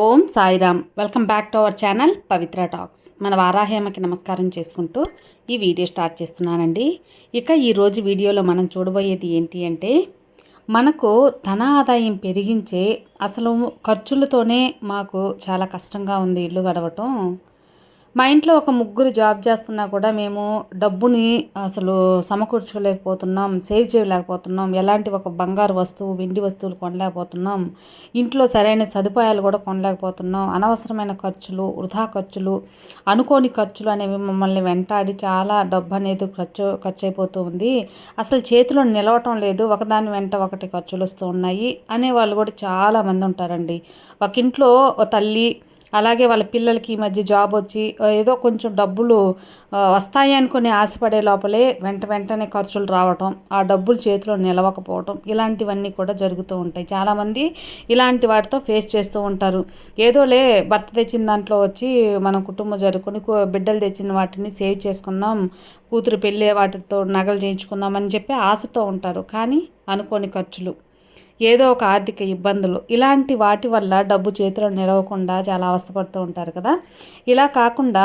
Om Sairam. Welcome back to our channel Pavitra talks. మన వారాహేమకి నమస్కారం చేసుకుంటూ ఈ వీడియో స్టార్ట్ చేస్తున్నానండి. ఇక ఈరోజు వీడియోలో మనం చూడబోయేది ఏంటి అంటే మనకు ధన ఆదాయం పెరిగించే అసలు ఖర్చులతోనే మాకు చాలా కష్టంగా ఉంది ఇల్లు గడవటం. మా ఇంట్లో ఒక ముగ్గురు జాబ్ చేస్తున్నా కూడా మేము డబ్బుని అసలు సమకూర్చుకోలేకపోతున్నాం సేవ్ చేయలేకపోతున్నాం ఎలాంటి ఒక బంగారు వస్తువు వెండి వస్తువులు కొనలేకపోతున్నాం ఇంట్లో సరైన సదుపాయాలు కూడా కొనలేకపోతున్నాం అనవసరమైన ఖర్చులు వృధా ఖర్చులు అనుకోని ఖర్చులు అనేవి మమ్మల్ని వెంటాడి చాలా డబ్బు అనేది ఖర్చు ఖర్చు అయిపోతూ ఉంది. అసలు చేతిలో నిలవటం లేదు ఒకదాని వెంట ఒకటి ఖర్చులు వస్తూ ఉన్నాయి అనేవాళ్ళు కూడా చాలామంది ఉంటారండి. ఒక ఇంట్లో తల్లి అలాగే వాళ్ళ పిల్లలకి ఈ మధ్య జాబ్ వచ్చి ఏదో కొంచెం డబ్బులు వస్తాయి అనుకుని ఆశపడే లోపలే వెంట వెంటనే ఖర్చులు రావటం ఆ డబ్బులు చేతిలో నిలవకపోవటం ఇలాంటివన్నీ కూడా జరుగుతూ ఉంటాయి. చాలామంది ఇలాంటి వాటితో ఫేస్ చేస్తూ ఉంటారు. ఏదోలే భర్త తెచ్చిన దాంట్లో వచ్చి మనం కుటుంబం జరుపుకొని బిడ్డలు తెచ్చిన వాటిని సేవ్ చేసుకుందాం కూతురు పెళ్ళి వాటితో నగలు చేయించుకుందాం అని చెప్పి ఆశతో ఉంటారు. కానీ అనుకోని ఖర్చులు. ఏదో ఒక ఆర్థిక ఇబ్బందులు. ఇలాంటి వాటి వల్ల డబ్బు చేతిలో నిలవకుండా చాలా అవస్థపడుతూ ఉంటారు కదా. ఇలా కాకుండా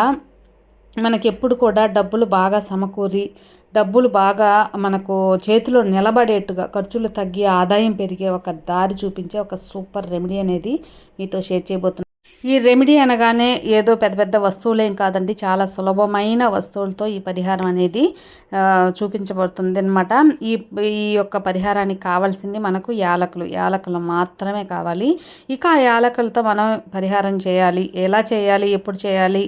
మనకి ఎప్పుడు కూడా డబ్బులు బాగా సమకూరి డబ్బులు బాగా మనకు చేతిలో నిలబడేట్టుగా ఖర్చులు తగ్గి ఆదాయం పెరిగే ఒక దారి చూపించే ఒక సూపర్ రెమెడీ అనేది మీతో షేర్ చేయబోతున్నాను. ఈ రెమెడీ అనగానే ఏదో పెద్ద పెద్ద వస్తువులేం కాదండి. చాలా సులభమైన వస్తువులతో ఈ పరిహారం అనేది చూపించబడుతుంది అనమాట ఈ ఈ యొక్క పరిహారానికి కావాల్సింది మనకు యాలకులు. యాలకులు మాత్రమే కావాలి. ఇక ఆ యాలకులతో మనం పరిహారం చేయాలి. ఎలా చేయాలి? ఎప్పుడు చేయాలి?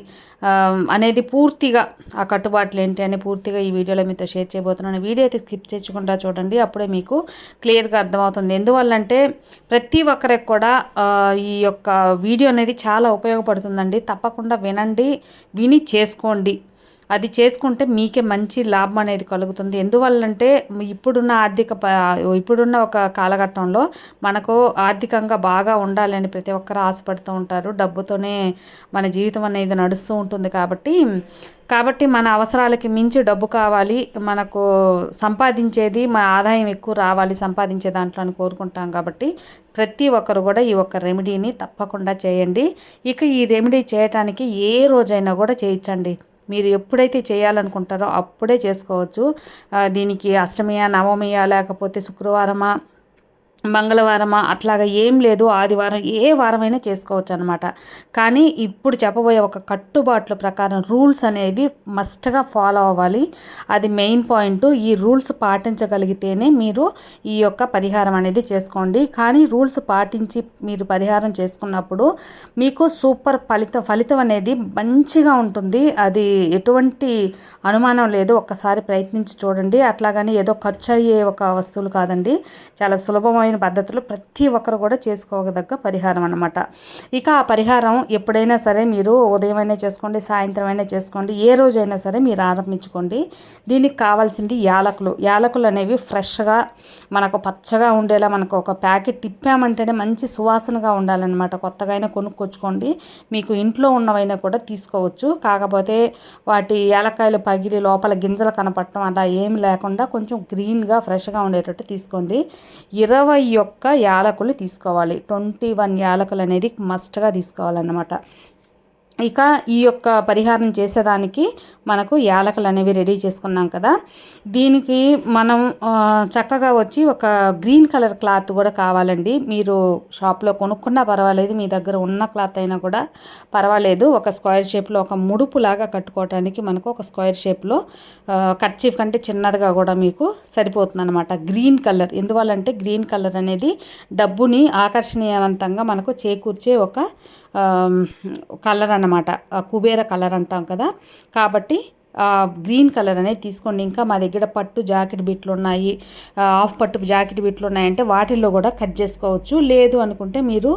అనేది పూర్తిగా ఆ కట్టుబాట్లు ఏంటి అని పూర్తిగా ఈ వీడియోలో మీతో షేర్ చేయబోతున్నాను. వీడియో అయితే స్కిప్ చేయకుండా చూడండి. అప్పుడే మీకు క్లియర్గా అర్థమవుతుంది. ఎందువల్లంటే ప్రతి ఒక్కరికి కూడా ఈ యొక్క వీడియో అనేది చాలా చాలా ఉపయోగపడుతుందండి. తప్పకుండా వినండి విని చేసుకోండి. అది చేసుకుంటే మీకే మంచి లాభం అనేది కలుగుతుంది. ఎందువల్లంటే ఇప్పుడున్న ఆర్థిక ఇప్పుడున్న ఒక కాలఘట్టంలో మనకు ఆర్థికంగా బాగా ఉండాలని ప్రతి ఒక్కరు ఆశపడుతూ ఉంటారు. డబ్బుతోనే మన జీవితం అనేది నడుస్తూ ఉంటుంది కాబట్టి కాబట్టి మన అవసరాలకి మించి డబ్బు కావాలి. మనకు సంపాదించేది మన ఆదాయం ఎక్కువ రావాలి సంపాదించే దాంట్లో అని కోరుకుంటాం కాబట్టి ప్రతి ఒక్కరు కూడా ఈ ఒక్క రెమెడీని తప్పకుండా చేయండి. ఇక ఈ రెమెడీ చేయటానికి ఏ రోజైనా కూడా చేయించండి. మీరు ఎప్పుడైతే చేయాలనుకుంటారో అప్పుడే చేసుకోవచ్చు. దీనికి అష్టమియా నవమియా లేకపోతే శుక్రవారమా మంగళవారమా? అట్లాగా ఏం లేదు. ఆదివారం ఏ వారమైనా చేసుకోవచ్చు అనమాట కానీ ఇప్పుడు చెప్పబోయే ఒక కట్టుబాట్ల ప్రకారం రూల్స్ అనేవి మస్ట్గా ఫాలో అవ్వాలి. అది మెయిన్ పాయింట్. ఈ రూల్స్ పాటించగలిగితేనే మీరు ఈ యొక్క పరిహారం అనేది చేసుకోండి. కానీ రూల్స్ పాటించి మీరు పరిహారం చేసుకున్నప్పుడు మీకు సూపర్ ఫలిత ఫలితం అనేది మంచిగా ఉంటుంది. అది ఎటువంటి అనుమానం లేదు. ఒక్కసారి ప్రయత్నించి చూడండి. అట్లాగని ఏదో ఖర్చు అయ్యే ఒక వస్తువులు కాదండి. చాలా సులభమైన సులభమైన పద్ధతులు ప్రతి ఒక్కరు కూడా చేసుకోదగ్గ పరిహారం అనమాట ఇక ఆ పరిహారం ఎప్పుడైనా సరే మీరు ఉదయమైనా చేసుకోండి సాయంత్రం అయినా చేసుకోండి ఏ రోజైనా సరే మీరు ఆరంభించుకోండి. దీనికి కావాల్సింది యాలకులు. యాలకులు అనేవి ఫ్రెష్గా మనకు పచ్చగా ఉండేలా మనకు ఒక ప్యాకెట్ తిప్పామంటేనే మంచి సువాసనగా ఉండాలన్నమాట. కొత్తగా అయినా కొనుక్కొచ్చుకోండి. మీకు ఇంట్లో ఉన్నవైనా కూడా తీసుకోవచ్చు. కాకపోతే వాటి యాలక్కాయలు పగిలి లోపల గింజలు కనపడటం అలా ఏమి లేకుండా కొంచెం గ్రీన్గా ఫ్రెష్గా ఉండేటట్టు తీసుకోండి. ఇరవై ఇరవై ఒక్క యాలకులు తీసుకోవాలి. ట్వంటీ వన్ యాలకులు అనేది మస్ట్గా తీసుకోవాలన్నమాట. ఇక ఈ యొక్క పరిహారం చేసేదానికి మనకు యాలకలు అనేవి రెడీ చేసుకున్నాం కదా. దీనికి మనం చక్కగా వచ్చి ఒక గ్రీన్ కలర్ క్లాత్ కూడా కావాలండి. మీరు షాప్లో కొనుక్కున్నా పర్వాలేదు మీ దగ్గర ఉన్న క్లాత్ అయినా కూడా పర్వాలేదు. ఒక స్క్వేర్ షేప్లో ఒక ముడుపులాగా కట్టుకోవడానికి మనకు ఒక స్క్వేర్ షేప్లో కట్ చీఫ్ కంటే చిన్నదిగా కూడా మీకు సరిపోతుంది అనమాట గ్రీన్ కలర్ ఎందువల్లంటే గ్రీన్ కలర్ అనేది డబ్బుని ఆకర్షణీయవంతంగా మనకు చేకూర్చే ఒక కలర్ అన్నమాట. కుబేర కలర్ అంటాం కదా. కాబట్టి గ్రీన్ కలర్ అనేది తీసుకోండి. ఇంకా మా దగ్గర పట్టు జాకెట్ బిట్లు ఉన్నాయి. ఆఫ్ పట్టు జాకెట్ బిట్లు ఉన్నాయంటే వాటిల్లో కూడా కట్ చేసుకోవచ్చు. లేదు అనుకుంటే మీరు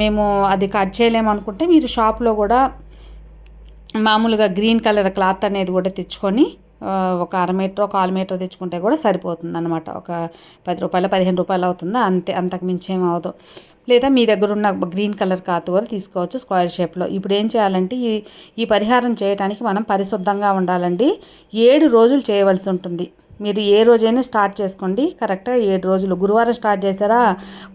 మేము అది కట్ చేయలేము అనుకుంటే మీరు షాప్లో కూడా మామూలుగా గ్రీన్ కలర్ క్లాత్ అనేది కూడా తెచ్చుకొని ఒక అర మీటర్ ఒక కాలు మీటర్ తెచ్చుకుంటే కూడా సరిపోతుంది అనమాట ఒక పది రూపాయలు పదిహేను రూపాయలు అవుతుందా? అంతే అంతకు మించి ఏం అవదు. లేదా మీ దగ్గర ఉన్న గ్రీన్ కలర్ కాతు కూడా తీసుకోవచ్చు స్క్వేర్ షేప్లో. ఇప్పుడు ఏం చేయాలంటే ఈ ఈ పరిహారం చేయడానికి మనం పరిశుద్ధంగా ఉండాలండి. ఏడు రోజులు చేయవలసి ఉంటుంది. మీరు ఏ రోజైనా స్టార్ట్ చేసుకోండి. కరెక్ట్గా ఏడు రోజులు. గురువారం స్టార్ట్ చేశారా?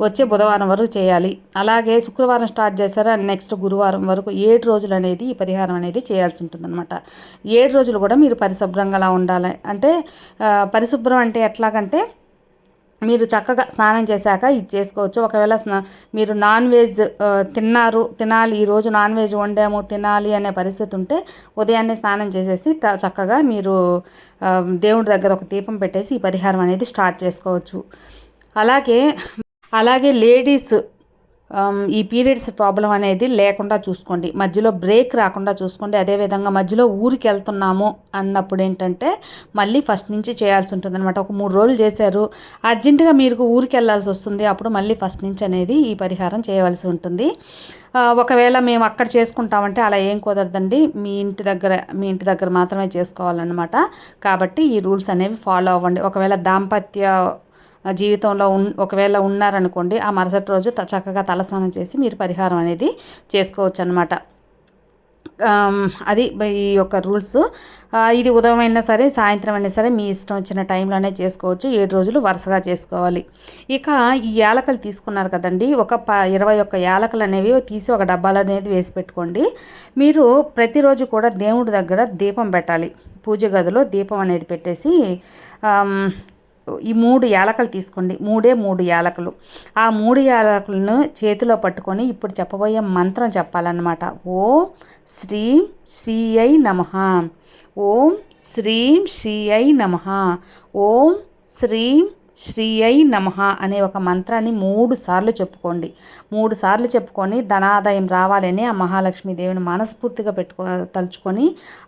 వచ్చే బుధవారం వరకు చేయాలి. అలాగే శుక్రవారం స్టార్ట్ చేశారా? నెక్స్ట్ గురువారం వరకు ఏడు రోజులు అనేది ఈ పరిహారం అనేది చేయాల్సి ఉంటుందన్నమాట. ఏడు రోజులు కూడా మీరు పరిశుభ్రంగా ఉండాలి. అంటే పరిశుభ్రం అంటే ఎట్లాగంటే మీరు చక్కగా స్నానం చేశాక ఇది చేసుకోవచ్చు. ఒకవేళ స్నా మీరు నాన్ వెజ్ తిన్నారు తినాలి ఈరోజు నాన్ వెజ్ వండాము తినాలి అనే పరిస్థితి ఉంటే ఉదయాన్నే స్నానం చేసేసి చక్కగా మీరు దేవుడి దగ్గర ఒక దీపం పెట్టేసి ఈ పరిహారం అనేది స్టార్ట్ చేసుకోవచ్చు. అలాగే అలాగే లేడీస్ Um, ఈ పీరియడ్స్ ప్రాబ్లం అనేది లేకుండా చూసుకోండి. మధ్యలో బ్రేక్ రాకుండా చూసుకోండి. అదేవిధంగా మధ్యలో ఊరికి వెళ్తున్నాము అన్నప్పుడు ఏంటంటే మళ్ళీ ఫస్ట్ నుంచి చేయాల్సి ఉంటుంది అనమాట ఒక మూడు రోజులు చేశారు. అర్జెంటుగా మీరు ఊరికి వెళ్ళాల్సి వస్తుంది. అప్పుడు మళ్ళీ ఫస్ట్ నుంచి అనేది ఈ పరిహారం చేయవలసి ఉంటుంది. Uh, ఒకవేళ మేము అక్కడ చేసుకుంటామంటే అలా ఏం కుదరదండి. మీ ఇంటి దగ్గర మీ ఇంటి దగ్గర మాత్రమే చేసుకోవాలన్నమాట. కాబట్టి ఈ రూల్స్ అనేవి ఫాలో అవ్వండి. ఒకవేళ దాంపత్య జీవితంలో ఉన్ ఒకవేళ ఉన్నారనుకోండి ఆ మరుసటి రోజు చక్కగా తలస్నానం చేసి మీరు పరిహారం అనేది చేసుకోవచ్చు అనమాట అది ఈ యొక్క రూల్స్. ఇది ఉదయం అయినా సరే సాయంత్రం అయినా సరే మీ ఇష్టం వచ్చిన టైంలోనే చేసుకోవచ్చు. ఏడు రోజులు వరుసగా చేసుకోవాలి. ఇక ఈ యాలకలు తీసుకున్నారు కదండి ఒక ప ఇరవై ఒక్క యాలకలు అనేవి తీసి ఒక డబ్బాలు అనేది వేసి పెట్టుకోండి. మీరు ప్రతిరోజు కూడా దేవుడి దగ్గర దీపం పెట్టాలి. పూజ గదిలో దీపం అనేది పెట్టేసి ఈ మూడు యాలకలు తీసుకోండి. మూడే మూడు యాలకులు. ఆ మూడు యాలకులను చేతిలో పట్టుకొని ఇప్పుడు చెప్పబోయే మంత్రం చెప్పాలన్నమాట. ఓం శ్రీం శ్రీ అయి నమ. ఓం శ్రీం శ్రీ అయి నమ. ఓం శ్రీం శ్రీ అయి నమ అనే ఒక మంత్రాన్ని మూడు సార్లు చెప్పుకోండి. మూడు సార్లు చెప్పుకొని ధనాదాయం రావాలని ఆ మహాలక్ష్మీదేవిని మనస్ఫూర్తిగా పెట్టుకో తలుచుకొని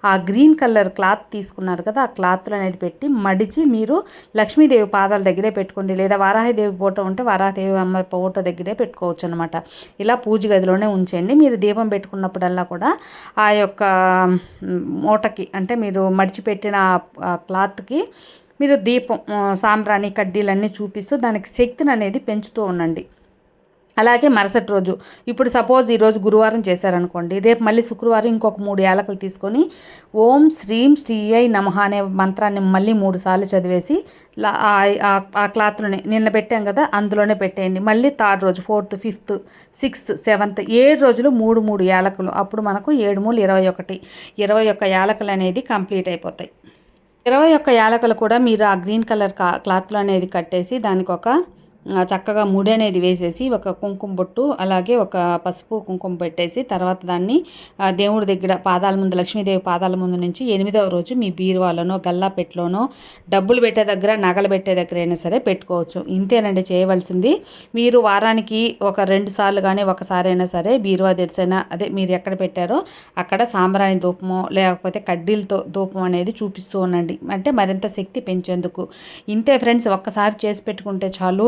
ఆ గ్రీన్ కలర్ క్లాత్ తీసుకున్నారు కదా ఆ క్లాత్లు అనేది పెట్టి మడిచి మీరు లక్ష్మీదేవి పాదాల దగ్గరే పెట్టుకోండి. లేదా వారాహిదేవి ఫోటో ఉంటే వారాహిదేవి అమ్మ ఫోటో దగ్గరే పెట్టుకోవచ్చు అనమాట ఇలా పూజ గదిలోనే ఉంచండి మీరు దీపం పెట్టుకున్నప్పుడల్లా కూడా ఆ యొక్క మూటకి అంటే మీరు మడిచిపెట్టిన క్లాత్కి మీరు దీపం సాంబ్రాణి కడ్డీలన్నీ చూపిస్తూ దానికి శక్తిని అనేది పెంచుతూ ఉండండి. అలాగే మరుసటి రోజు ఇప్పుడు సపోజ్ ఈరోజు గురువారం చేశారనుకోండి రేపు మళ్ళీ శుక్రవారం ఇంకొక మూడు యాలకులు తీసుకొని ఓం శ్రీం శ్రీ ఐ నమ అనే మంత్రాన్ని మళ్ళీ మూడు సార్లు చదివేసి ఆ క్లాత్లోనే నిన్న పెట్టాం కదా అందులోనే పెట్టేయండి. మళ్ళీ థర్డ్ రోజు ఫోర్త్ ఫిఫ్త్ సిక్స్త్ సెవెంత్ ఏడు రోజులు మూడు మూడు యాలకులు. అప్పుడు మనకు ఏడు మూడు ఇరవై ఒకటి ఇరవై ఒక్క యాలకులు అనేది కంప్లీట్ అయిపోతాయి. ఇరవై ఒక్క యాలకులు కూడా మీరు ఆ గ్రీన్ కలర్ క్లాత్లో అనేది కట్టేసి దానికి ఒక చక్కగా ముడి అనేది వేసేసి ఒక కుంకుమ బొట్టు అలాగే ఒక పసుపు కుంకుమ పెట్టేసి తర్వాత దాన్ని దేవుడి దగ్గర పాదాల ముందు లక్ష్మీదేవి పాదాల ముందు నుంచి ఎనిమిదవ రోజు మీ బీరువాలోనో గల్లాపెట్లోనో డబ్బులు పెట్టే దగ్గర నగలు పెట్టే దగ్గర అయినా సరే పెట్టుకోవచ్చు. ఇంతేనండి చేయవలసింది. మీరు వారానికి ఒక రెండు సార్లు కానీ ఒకసారి అయినా సరే బీరువా తెరిసైనా అదే మీరు ఎక్కడ పెట్టారో అక్కడ సాంబ్రాణి ధూపమో లేకపోతే కడ్డీలతో ధూపం అనేది చూపిస్తూ ఉండండి. అంటే మరింత శక్తి పెంచేందుకు. ఇంతే ఫ్రెండ్స్ ఒక్కసారి చేసి పెట్టుకుంటే చాలు.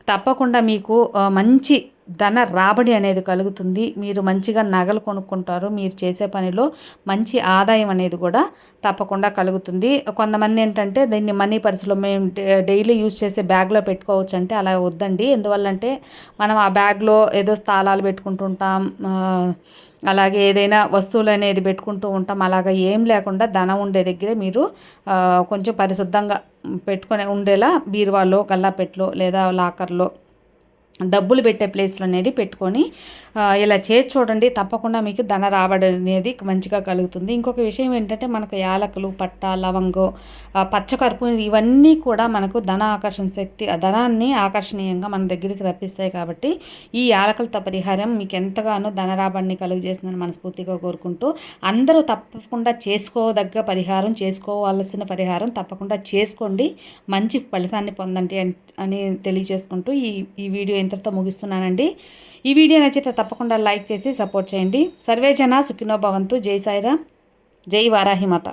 తప్పకుండా మీకు మంచి ధన రాబడి అనేది కలుగుతుంది. మీరు మంచిగా నగలు కొనుక్కుంటారు. మీరు చేసే పనిలో మంచి ఆదాయం అనేది కూడా తప్పకుండా కలుగుతుంది. కొంతమంది ఏంటంటే దీన్ని మనీ పర్సులో మేము డైలీ యూజ్ చేసే బ్యాగ్లో పెట్టుకోవచ్చు అంటే అలా వద్దండి. ఎందువల్లంటే మనం ఆ బ్యాగ్లో ఏదో స్థానాలు పెట్టుకుంటుంటాం అలాగే ఏదైనా వస్తువులు అనేది పెట్టుకుంటూ ఉంటాం. అలాగా ఏం లేకుండా ధనం ఉండే దగ్గరే మీరు కొంచెం పరిశుద్ధంగా పెట్టుకొని ఉండేలా బీరువాలో గల్లాపెట్లో లేదా లాకర్లో ಚಲೋ డబ్బులు పెట్టే ప్లేస్లు అనేది పెట్టుకొని ఇలా చేసి చూడండి తప్పకుండా మీకు ధన రాబడి అనేది మంచిగా కలుగుతుంది. ఇంకొక విషయం ఏంటంటే మనకు యాలకులు పట్ట లవంగం పచ్చకరుపు ఇవన్నీ కూడా మనకు ధన ఆకర్షణ శక్తి ధనాన్ని ఆకర్షణీయంగా మన దగ్గరికి రప్పిస్తాయి కాబట్టి ఈ యాలకలతో పరిహారం మీకు ఎంతగానో ధన రాబడిని కలుగజేస్తుందని మనస్ఫూర్తిగా కోరుకుంటూ అందరూ తప్పకుండా చేసుకోదగ్గ పరిహారం చేసుకోవాల్సిన పరిహారం తప్పకుండా చేసుకోండి. మంచి ఫలితాన్ని పొందండి అని తెలియజేసుకుంటూ ఈ ఈ వీడియో ఇంతటితో ముగిస్తున్నానండి. ఈ వీడియో నచ్చితే తప్పకుండా లైక్ చేసి సపోర్ట్ చేయండి. సర్వేజన సుఖినో భవంతు. జై సాయిరా జై వారాహిమాత